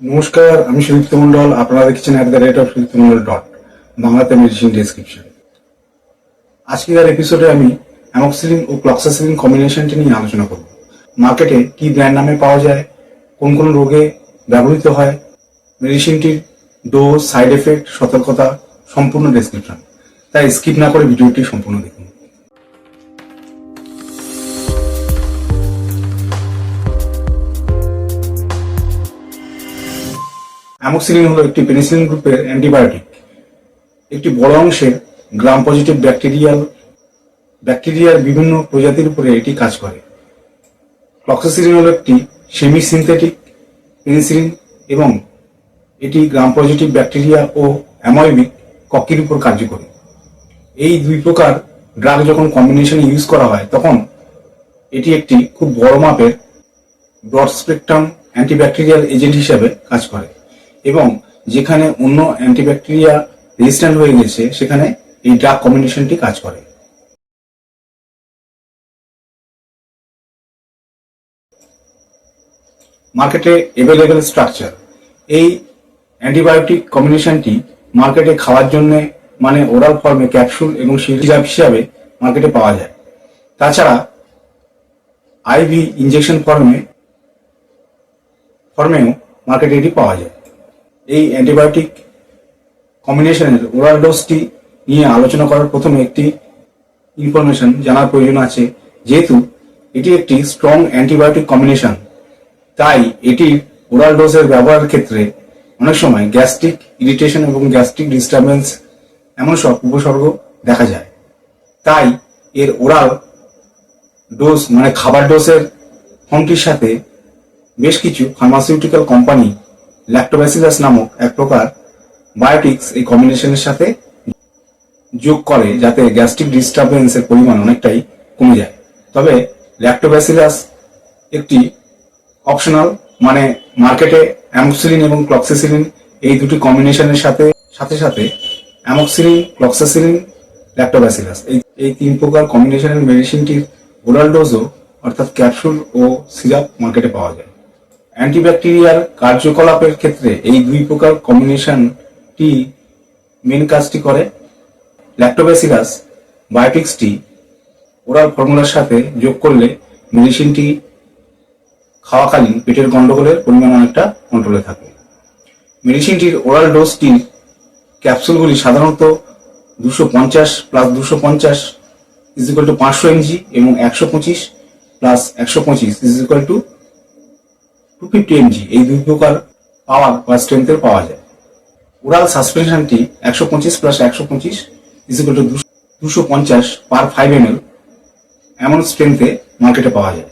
নমস্কার, আমি সুদীপ্ত মন্ডল আপনারা দেখছেন at the rate of Sudipta Mondal dot বাংলাতে মেডিসিন ডেসক্রিপশন আজকের এপিসোডে আমি অ্যামক্সিলিন ও ক্লক্সাসিলিন কম্বিনেশনটি নিয়ে আলোচনা করব। মার্কেটে কি ব্র্যান্ড নামে পাওয়া যায়, কোন কোন রোগে ব্যবহৃত হয় মেডিসিনটির ডোজ সাইড এফেক্ট সতর্কতা, সম্পূর্ণ ডেসক্রিপশন তাই স্কিপ না করে ভিডিওটি সম্পূর্ণ দেখুন। অ্যামোক্সিলিন হলো একটি পেনিসিলিন গ্রুপের অ্যান্টিবায়োটিক একটি বড় অংশের গ্রাম পজিটিভ ব্যাকটেরিয়াল ব্যাকটেরিয়ার বিভিন্ন প্রজাতির উপরে এটি কাজ করে। ক্লক্সিসিলিন হলো একটি সেমি সিনথেটিক পেনিসিলিন এবং এটি গ্রাম পজিটিভ ব্যাকটেরিয়া ও অ্যাময়বিক ককির উপর কার্যকরী এই দুই প্রকার ড্রাগ যখন কম্বিনেশনে ইউজ করা হয়, তখন এটি একটি খুব বড় মাপের ব্রড স্পেকট্রাম অ্যান্টিব্যাকটেরিয়াল এজেন্ট হিসাবে কাজ করে। এবং যেখানে অন্য অ্যান্টিব্যাকটেরিয়া রেজিস্ট্যান্ট হয়ে গেছে, সেখানে এই ড্রাগ কম্বিনেশনটি কাজ করে। মার্কেটে এভেলেবেল স্ট্রাকচার এই অ্যান্টিবায়োটিক কম্বিনেশনটি মার্কেটে খাওয়ার জন্য মানে ওরাল ফর্মে ক্যাপসুল এবং সিরাপ হিসাবে মার্কেটে পাওয়া যায়। তাছাড়া আইভি ইঞ্জেকশন ফর্মে ফর্মেও মার্কেটে এটি পাওয়া যায়। এই অ্যান্টিবায়োটিক কম্বিনেশনের ওরাল ডোজটি নিয়ে আলোচনা করার প্রথমে একটি ইনফরমেশন জানার প্রয়োজন আছে। যেহেতু এটি একটি স্ট্রং অ্যান্টিবায়োটিক কম্বিনেশন তাই এটির ওরাল ডোজের ব্যবহারের ক্ষেত্রে অনেক সময় গ্যাস্ট্রিক ইরিটেশন এবং গ্যাস্ট্রিক ডিস্টারবেন্স এমন সব উপসর্গ দেখা যায়। তাই এর ওরাল ডোজ মানে খাবার ডোজের ফর্মটির সাথে বেশ কিছু ফার্মাসিউটিক্যাল কোম্পানি ল্যাক্টোব্যাসিলাস নামক এক প্রকার বায়োটিক্স এই কম্বিনেশনের সাথে যোগ করে যাতে গ্যাস্ট্রিক ডিস্টারবেন্সের পরিমাণ অনেকটাই কমে যায়। তবে ল্যাক্টোব্যাসিলাস একটি অপশনাল মানে মার্কেটে অ্যামক্সিলিন এবং ক্লক্সিসিলিন এই দুটি কম্বিনেশনের সাথে সাথে সাথে অ্যামক্সিলিন ক্লক্সাসিলিন ল্যাক্টোব্যাসিলাস এই এই তিন প্রকার কম্বিনেশনের মেডিসিনটির ওরাল ডোজও অর্থাৎ ক্যাপসুল ও সিরাপ মার্কেটে পাওয়া যায়। অ্যান্টিব্যাকটেরিয়াল কার্যকলাপের ক্ষেত্রে এই দুই প্রকার কম্বিনেশনটি মেন কাজটি করে। ল্যাক্টোব্যাসিলাস বায়োটিক্সটি ওরাল ফর্মুলার সাথে যোগ করলে মেডিসিনটি খাওয়াকালীন পেটের গন্ডগোলের পরিমাণ অনেকটা কন্ট্রোলে থাকে। মেডিসিনটির ওরাল ডোজটির ক্যাপসুলগুলি সাধারণত দুশো পঞ্চাশ প্লাস দুশো পঞ্চাশ ইজ টু পাঁচশো এমজি এবং একশো পঁচিশ প্লাস একশো পঁচিশ is to two fifty mg এই দুই প্রকার পাওয়ার বা স্ট্রেংথের পাওয়া যায়। ওরাল সাসপেনশনটি একশো পঁচিশ প্লাস একশো পঁচিশ ইজ ইকুয়াল টু দুশো পঞ্চাশ পার ফাইভ এম এল এমন স্ট্রেংথে মার্কেটে পাওয়া যায়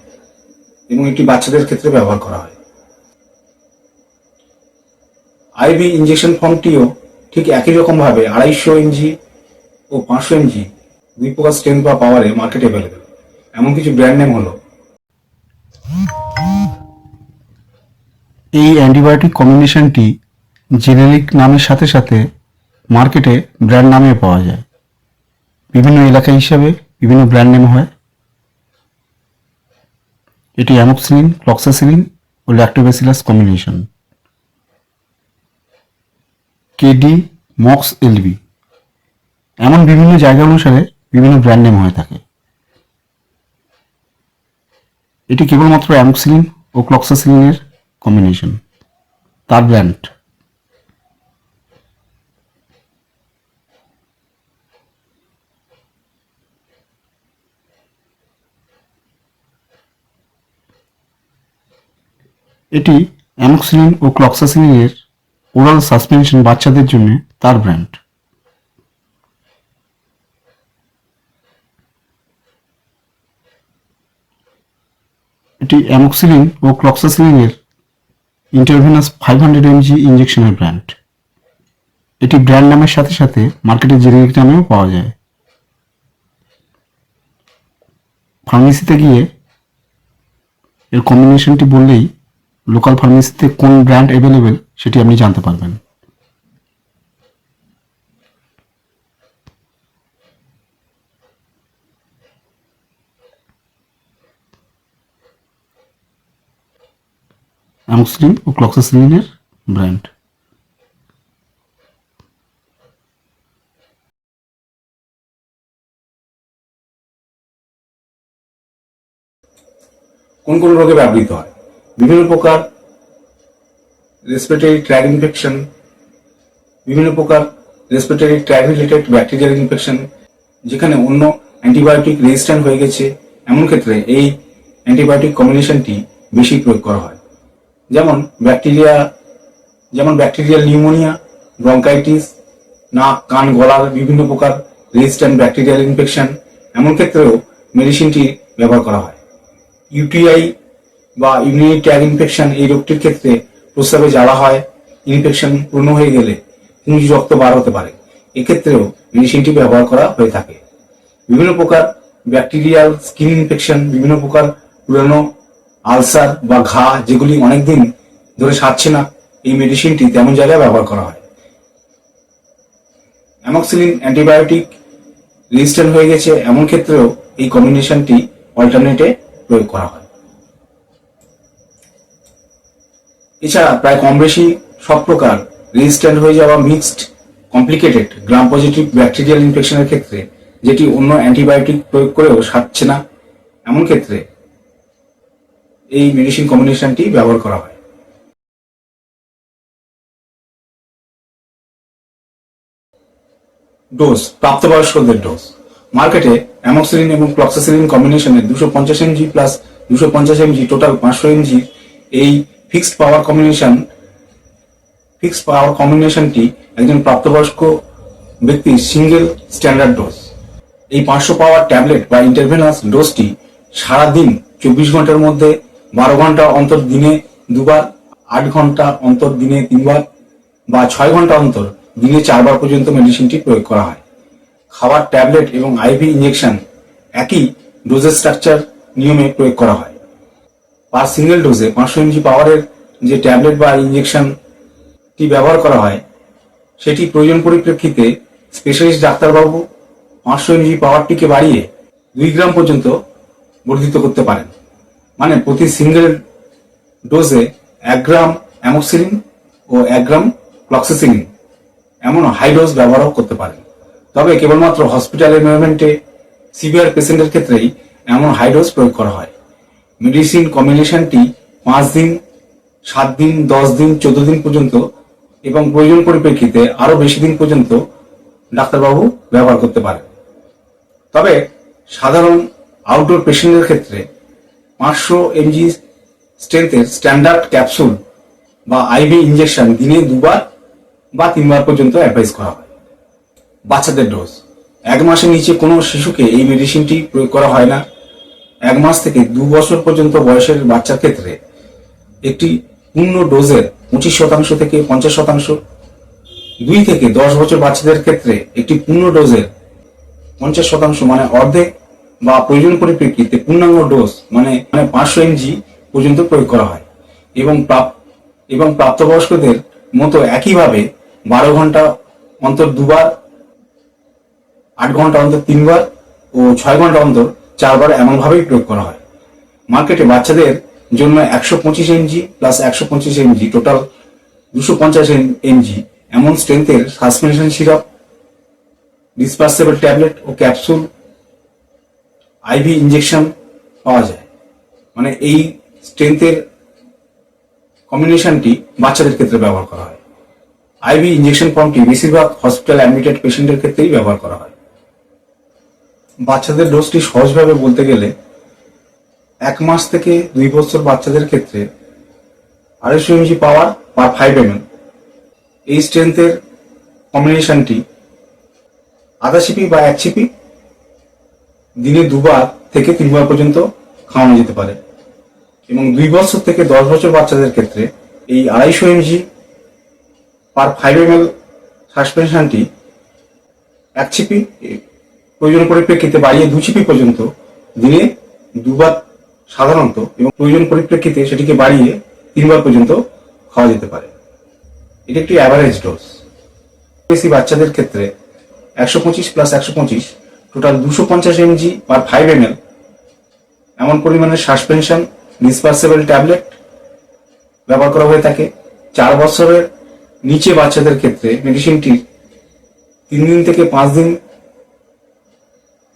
এবং এটি বাচ্চাদের ক্ষেত্রে ব্যবহার করা হয়। আইভি ইঞ্জেকশন ফর্মটিও ঠিক একই রকম ভাবে আড়াইশো এমজি ও পাঁচশো এমজি দুই প্রকার স্ট্রেংথ বা পাওয়ারে মার্কেটে অ্যাভেলেবেল এমন কিছু ব্র্যান্ড নেম হলো এই অ্যান্টিবায়োটিক কম্বিনেশনটি জেনেরিক নামের সাথে সাথে মার্কেটে ব্র্যান্ড নামে পাওয়া যায়। বিভিন্ন এলাকা হিসাবে বিভিন্ন ব্র্যান্ড নেম হয়। এটি অ্যামোক্সিলিন ক্লক্সাসিলিন ও lactobacillus combination KD, Mox, LB. এমন বিভিন্ন জায়গা অনুসারে বিভিন্ন ব্র্যান্ড নেম হয়ে থাকে। এটি কেবলমাত্র অ্যামোক্সিলিন ও ক্লক্সাসিলিনের কম্বিনেশন ব্র্যান্ড এটি অ্যামোক্সিলিন ও ক্লক্সাসিলিনের ওরাল সাসপেনশন বাচ্চাদের জন্য তার ব্র্যান্ড এটি অ্যামোক্সিলিন ও ক্লক্সাসিলিনের ইন্টারভিনাস ফাইভ হান্ড্রেড এমজি ইঞ্জেকশনের ব্র্যান্ড এটি ব্র্যান্ড নামের সাথে সাথে মার্কেটে জেনেরিক নামেও পাওয়া যায়। ফার্মেসিতে গিয়ে এর কম্বিনেশনটি বললেই লোকাল ফার্মেসিতে কোন ব্র্যান্ড অ্যাভেলেবেল সেটি আপনি জানতে পারবেন। অ্যামোক্সিলিন ও ক্লক্সাসিলিনের ব্র্যান্ড কোন কোন রোগে ব্যবহৃত হয়? বিভিন্ন প্রকার রেসপিরেটরি ট্র্যাক ইনফেকশন বিভিন্ন প্রকার respiratory tract related bacterial infection যেখানে অন্য অ্যান্টিবায়োটিক রেজিস্ট্যান্ট হয়ে গেছে। এমন ক্ষেত্রে এই অ্যান্টিবায়োটিক কম্বিনেশনটি বেশি প্রয়োগ করা হয়। যেমন ব্যাকটেরিয়া, যেমন ব্যাকটেরিয়াল নিউমোনিয়া, ব্রঙ্কাইটিস, নাক, কান, গলার বিভিন্ন প্রকার রেজিস্ট্যান্ট ব্যাকটেরিয়াল ইনফেকশন এমন ক্ষেত্রেও মেডিসিনটি ব্যবহার করা হয়। ইউটিআই বা ইমিউনি ট্যাগ ইনফেকশন এই রোগটির ক্ষেত্রে প্রস্রাবে জ্বালা হয় ইনফেকশন পূর্ণ হয়ে গেলে পুঁজ রক্ত বার হতে পারে। এক্ষেত্রেও মেডিসিনটি ব্যবহার করা হয়ে থাকে। বিভিন্ন প্রকার ব্যাকটেরিয়াল স্কিন ইনফেকশন বিভিন্ন প্রকার পুরানো আলসার বা ঘা যেগুলি অনেকদিন ধরে সারছে না, এই মেডিসিনটি তেমন জায়গায় ব্যবহার করা হয়। অ্যামক্সিলিন অ্যান্টিবায়োটিক রেজিস্ট্যান্ট হয়ে গেছে, এমন ক্ষেত্রেও এই কম্বিনেশনটি অল্টারনেটে প্রয়োগ করা হয়। এছাড়া প্রায় কম বেশি সব প্রকার রেজিস্ট্যান্ট হয়ে যাওয়া mixed complicated gram positive bacterial ইনফেকশনের ক্ষেত্রে, যেটি অন্য অ্যান্টিবায়োটিক প্রয়োগ করেও সারছে না, এমন ক্ষেত্রে এই মেডিসিন কম্বিনেশনটি ব্যবহার করা হয়। ডোজ প্রাপ্তবয়স্কদের ডোজ মার্কেটে অ্যামক্সিলিন এবং ক্লক্সাসিলিন কম্বিনেশনে দুশো পঞ্চাশ এমজি প্লাস দুশো পঞ্চাশ এমজি টোটাল পাঁচশো এমজি এই fixed power combination fixed power কম্বিনেশনটি একজন প্রাপ্তবয়স্ক ব্যক্তির সিঙ্গেল স্ট্যান্ডার্ড ডোজ এই পাঁচশো পাওয়ার ট্যাবলেট বা ইন্টারভেনাস ডোজটি সারাদিন চব্বিশ ঘণ্টার মধ্যে বারো ঘণ্টা অন্তর দিনে দুবার, আট ঘণ্টা অন্তর দিনে তিনবার বা ছয় ঘণ্টা অন্তর দিনে চারবার পর্যন্ত মেডিসিনটি প্রয়োগ করা হয়। খাবার ট্যাবলেট এবং আইভি ইঞ্জেকশন একই ডোজের স্ট্রাকচার নিয়মে প্রয়োগ করা হয়। পার সিঙ্গেল ডোজে পাঁচশো এমজি পাওয়ারের যে ট্যাবলেট বা ইঞ্জেকশনটি ব্যবহার করা হয়, সেটি প্রয়োজন পরিপ্রেক্ষিতে স্পেশালিস্ট ডাক্তারবাবু পাঁচশো এমজি পাওয়ারটিকে বাড়িয়ে দুই গ্রাম পর্যন্ত বর্ধিত করতে পারেন। মানে প্রতি সিঙ্গেল ডোজে এক গ্রাম অ্যামোক্সিলিন ও এক গ্রাম ক্লক্সিসিলিন এমন হাই ডোজ ব্যবহারও করতে পারেন। তবে কেবলমাত্র হসপিটাল এনভায়রনমেন্টে সিভিয়ার পেশেন্টের ক্ষেত্রেই এমন হাই ডোজ প্রয়োগ করা হয়। মেডিসিন কম্বিনেশনটি পাঁচ দিন, সাত দিন, দশ দিন, চোদ্দ দিন পর্যন্ত এবং প্রয়োজন পরিপ্রেক্ষিতে আরও বেশি দিন পর্যন্ত ডাক্তারবাবু ব্যবহার করতে পারেন। তবে সাধারণ আউটডোর পেশেন্টের ক্ষেত্রে পাঁচশো এমজি স্ট্রেংথের স্ট্যান্ডার্ড ক্যাপসুল বা আইভি ইঞ্জেকশন দিনে দুবার বা তিনবার পর্যন্ত অ্যাডভাইস করা হয়। বাচ্চাদের ডোজ এক মাসের নিচে কোনো শিশুকে এই মেডিসিনটি প্রয়োগ করা হয় না। এক মাস থেকে দু বছর পর্যন্ত বয়সের বাচ্চার ক্ষেত্রে একটি পূর্ণ ডোজের পঁচিশ শতাংশ থেকে পঞ্চাশ শতাংশ, দুই থেকে দশ বছর বাচ্চাদের ক্ষেত্রে একটি পূর্ণ ডোজের পঞ্চাশ শতাংশ মানে অর্ধেক বা প্রয়োজন পরিপ্রেক্ষিতে পূর্ণাঙ্গ ডোজ মানে মানে পাঁচশো এমজি পর্যন্ত প্রয়োগ করা হয়। এবং এবং প্রাপ্তবয়স্কদের মতো একইভাবে বারো ঘণ্টা অন্তর দুবার, আট ঘণ্টা অন্তর তিনবার ও ছয় ঘণ্টা অন্তর চারবার এমনভাবেই প্রয়োগ করা হয়। মার্কেটে বাচ্চাদের জন্য একশো পঁচিশ এমজি প্লাস একশো পঁচিশ এমজি টোটাল দুশো পঞ্চাশ এমজি এমন স্ট্রেংথের সাসপেনশন সিরাপ ডিসপার্সেবল ট্যাবলেট ও ক্যাপসুল আইভি ইঞ্জেকশন পাওয়া যায়। মানে এই স্ট্রেংথের কম্বিনেশনটি বাচ্চাদের ক্ষেত্রে ব্যবহার করা হয়। আইভি ইঞ্জেকশন ফর্মটি বেশিরভাগ হসপিটাল অ্যাডমিটেড পেশেন্টের ক্ষেত্রেই ব্যবহার করা হয়। বাচ্চাদের ডোজটি সহজভাবে বলতে গেলে এক মাস থেকে দুই বছর বাচ্চাদের ক্ষেত্রে আড়াইশো mg power per five M এই স্ট্রেংথের কম্বিনেশনটি আধা সিপি বা এক সিপি দিনে দুবার থেকে তিনবার পর্যন্ত খাওয়ানো যেতে পারে। এবং দুই বছর থেকে দশ বছর বাচ্চাদের ক্ষেত্রে এই আড়াইশো mg per five M L সাসপেনশনটি এক চিপি প্রয়োজন পরিপ্রেক্ষিতে বাড়িয়ে দু চিপি পর্যন্ত দিনে দুবার সাধারণত এবং প্রয়োজন পরিপ্রেক্ষিতে সেটিকে বাড়িয়ে তিনবার পর্যন্ত খাওয়া যেতে পারে। এটি একটি অ্যাভারেজ ডোজ বেশি বাচ্চাদের ক্ষেত্রে একশো পঁচিশ প্লাস একশো পঁচিশ টোটাল দুশো পঞ্চাশ mg per five M L এমন পরিমাণের সাসপেনশন ডিসপার্সেবল ট্যাবলেট ব্যবহার করা হয়ে থাকে। চার বছরের নিচে বাচ্চাদের ক্ষেত্রে মেডিসিনটি তিন দিন থেকে পাঁচ দিন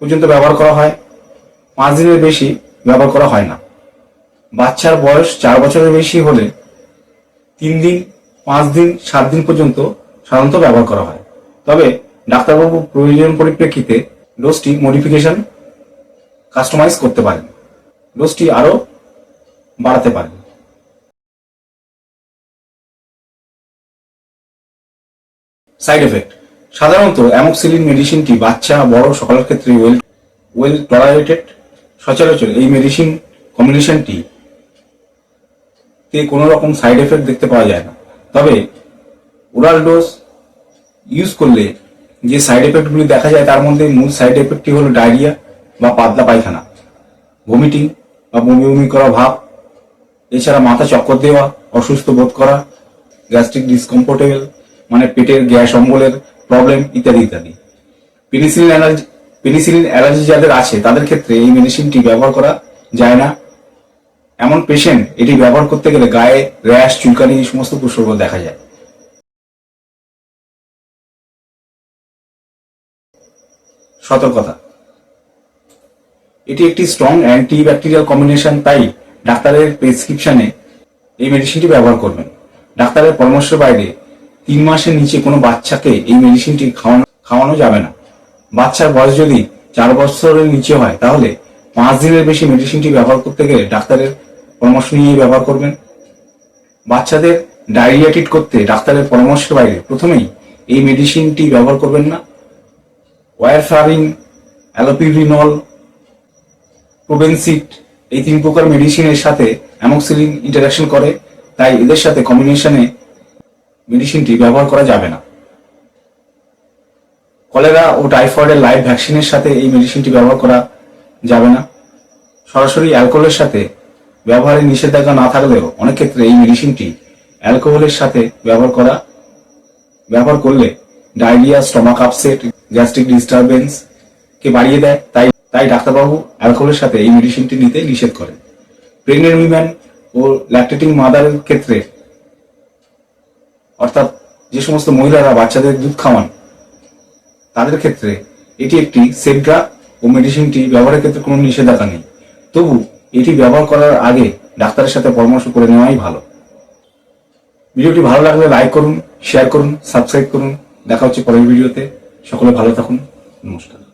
পর্যন্ত ব্যবহার করা হয়। পাঁচ দিনের বেশি ব্যবহার করা হয় না। বাচ্চার বয়স চার বছরের বেশি হলে তিন দিন, পাঁচ দিন, সাত দিন পর্যন্ত সাধারণত ব্যবহার করা হয়। তবে ডাক্তারবাবু প্রয়োজন পরিপ্রেক্ষিতে ডোজটি মডিফিকেশন কাস্টমাইজ করতে পারেন ডোজটি আরও বাড়াতে পারেন সাইড এফেক্ট সাধারণত অ্যামোক্সিলিন মেডিসিনটি বাচ্চা, বড়, সকলের ক্ষেত্রে ওয়েল ওয়েল টলারেটেড সচরাচর এই মেডিসিন কম্বিনেশনটি তে কোনো রকম সাইড এফেক্ট দেখতে পাওয়া যায় না। তবে ওরাল ডোজ ইউজ করলে যে সাইড এফেক্টগুলি দেখা যায় তার মধ্যে মূল সাইড এফেক্টটি হলো ডায়রিয়া বা পাতলা পায়খানা ভমিটিং বা বমি বমি করা ভাব, এছাড়া মাথা চক্কর দেওয়া, অসুস্থ বোধ করা গ্যাস্ট্রিক ডিসকমফোর্টেবল মানে পেটের গ্যাস অম্বলের প্রবলেম ইত্যাদি ইত্যাদি। পেনিসিলিন অ্যালার্জি পেনিসিলিন অ্যালার্জি যাদের আছে, তাদের ক্ষেত্রে এই মেডিসিনটি ব্যবহার করা যায় না। এমন পেশেন্ট এটি ব্যবহার করতে গেলে গায়ে র্যাশ চুলকানি এই সমস্ত উপসর্গ দেখা যায়। সতর্কতা। এটি একটি স্ট্রং অ্যান্টিব্যাকটেরিয়াল কম্বিনেশন তাই ডাক্তারের প্রেসক্রিপশনে এই মেডিসিনটি ব্যবহার করবেন। ডাক্তারের পরামর্শের বাইরে, তিন মাসের নিচে কোনো বাচ্চাকে এই মেডিসিনটি খাওয়ানো খাওয়ানো যাবে না। বাচ্চার বয়স যদি চার বছরের নিচে হয়, তাহলে পাঁচ দিনের বেশি মেডিসিনটি ব্যবহার করতে গেলে ডাক্তারের পরামর্শ নিয়ে ব্যবহার করবেন। বাচ্চাদের ডায়রিয়া ট্রিট করতে ডাক্তারের পরামর্শের বাইরে, প্রথমেই এই মেডিসিনটি ব্যবহার করবেন না। ওয়ারফারিন অ্যালোপিরিনল প্রোবেনসিট, এই তিন প্রকার মেডিসিনের সাথে অ্যামোক্সিলিন ইন্টারাকশন করে, তাই এদের সাথে কম্বিনেশনে মেডিসিনটি ব্যবহার করা যাবে না। কলেরা ও টাইফয়েডের লাইভ ভ্যাকসিনের সাথে এই মেডিসিনটি ব্যবহার করা যাবে না। সরাসরি অ্যালকোহলের সাথে ব্যবহারের নিষেধাজ্ঞা না থাকলেও অনেক ক্ষেত্রে এই মেডিসিনটি অ্যালকোহলের সাথে ব্যবহার করা, ব্যবহার করলে diarrhoea, stomach upset gastric disturbance কে বাড়িয়ে দেয়, তাই তাই ডাক্তারবাবু অ্যালকোহলের সাথে এই মেডিসিনটি নিতে নিষেধ করেন। প্রেগনেন্ট উইম্যান ও ল্যাকটেটিং মাদারের ক্ষেত্রে অর্থাৎ যে সমস্ত মহিলারা বাচ্চাদের দুধ খাওয়ান, তাদের ক্ষেত্রে এটি একটি সেফ ও মেডিসিনটি ব্যবহারের ক্ষেত্রে কোনো নিষেধাজ্ঞা নেই। তবু এটি ব্যবহার করার আগে ডাক্তারের সাথে পরামর্শ করে নেওয়াই ভালো। ভিডিওটি ভালো লাগলে লাইক করুন শেয়ার করুন সাবস্ক্রাইব করুন। দেখা হচ্ছে পরের ভিডিওতে। সকলে ভালো থাকুন। নমস্কার।